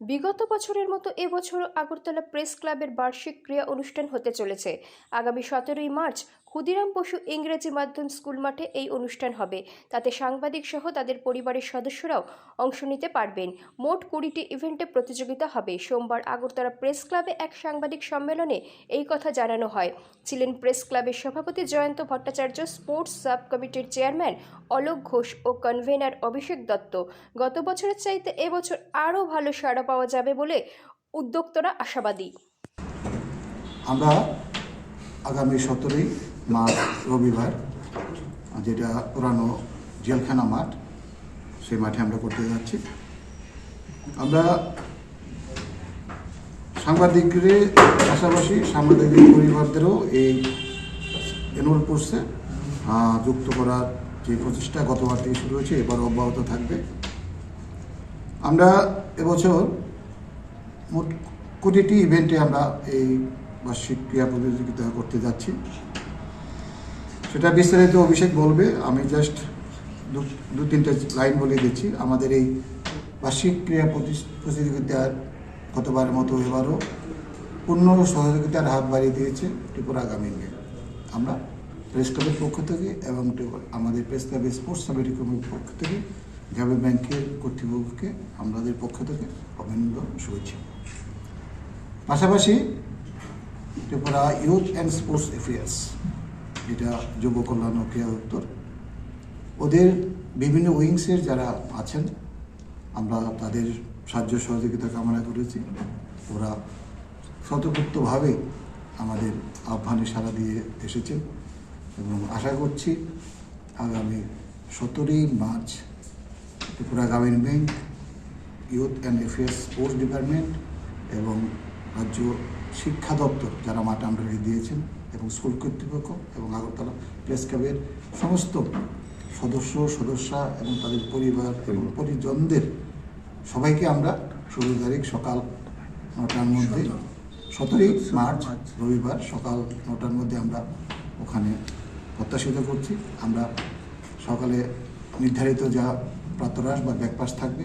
বিগত বছরের মতো এবছর আগরতলা প্রেস ক্লাবের বার্ষিক ক্রিয়া অনুষ্ঠান হতে চলেছে। আগামী সতেরোই মার্চ ক্ষুদিরাম বসু ইংরেজি মাধ্যম স্কুল মাঠে এই অনুষ্ঠান হবে। তাতে সাংবাদিক সহ তাদের পরিবারের সদস্যরাও অংশ নিতে পারবেন। মোট কুড়িটি ইভেন্টে প্রতিযোগিতা হবে। সোমবার আগরতলা প্রেস ক্লাবে এক সাংবাদিক সম্মেলনে এই কথা জানানো হয়। ছিলেন প্রেস ক্লাবের সভাপতি জয়ন্ত ভট্টাচার্য, স্পোর্টস সাব কমিটির চেয়ারম্যান অলোক ঘোষ ও কনভেনার অভিষেক দত্ত। গত বছরের চাইতে এবছর আরও ভালো সাড়া পাওয়া যাবে বলে উদ্যোক্তরা আশাবাদী। আমরা আগামী সতেরোই মার্চ রবিবার যেটা পুরানো জেলখানা মাঠ, সেই মাঠে আমরা করতে যাচ্ছি। আমরা সাংবাদিকদের পাশাপাশি সাংবাদিকদের পরিবারদেরও এই এনরোল কোর্সে যুক্ত করার যে প্রচেষ্টা গতবার থেকে শুরু হয়েছে, এবার অব্যাহত থাকবে। আমরা এবছর মোট কোটিটি ইভেন্টে আমরা এই বার্ষিক ক্রীড়া প্রতিযোগিতা করতে যাচ্ছি। সেটা বিস্তারিত অভিষেক বলবে। আমি জাস্ট দু তিনটে লাইন বলে দিচ্ছি। আমাদের এই বার্ষিক ক্রীড়া প্রতি- প্রতিযোগিতার গতবারের মতো এবারও পূর্ণ সহযোগিতার হাত বাড়িয়ে দিয়েছে ত্রিপুরা গ্রামীণ ব্যাংক। আমরা প্রেস ক্লাবের পক্ষ থেকে এবং আমাদের প্রেস ক্লাবের স্পোর্টস কমিটি কমিটির পক্ষ থেকে গ্রামীণ ব্যাংকের কর্তৃপক্ষকে আমাদের পক্ষ থেকে অভিনন্দন, শুভেচ্ছা। পাশাপাশি Tripura youth and sports affairs যেটা যুব কল্যাণ ও ক্রীড়া দপ্তর ওদের বিভিন্ন উইংসের যারা আছেন, আমরা তাদের সাহায্য সহযোগিতা কামনা করেছি। ওরা স্বতঃপূর্তভাবে আমাদের আহ্বানে সাড়া দিয়ে এসেছেন এবং আশা করছি আগামী সতেরোই March Tripura Gramin bank youth and affairs sports department এবং রাজ্য শিক্ষা দপ্তর, যারা মাঠে আমরাকে দিয়েছেন এবং স্কুল কর্তৃপক্ষ এবং আগরতলা প্রেস ক্লাবের সমস্ত সদস্য, সদস্যা এবং তাদের পরিবার এবং পরিজনদের সবাইকে আমরা ষোলো তারিখ সকাল নটার মধ্যে, সতেরোই মার্চ রবিবার সকাল নটার মধ্যে আমরা ওখানে প্রত্যাশিত করছি। আমরা সকালে নির্ধারিত যা প্রাতরাশ বা ব্রেকফাস্ট থাকবে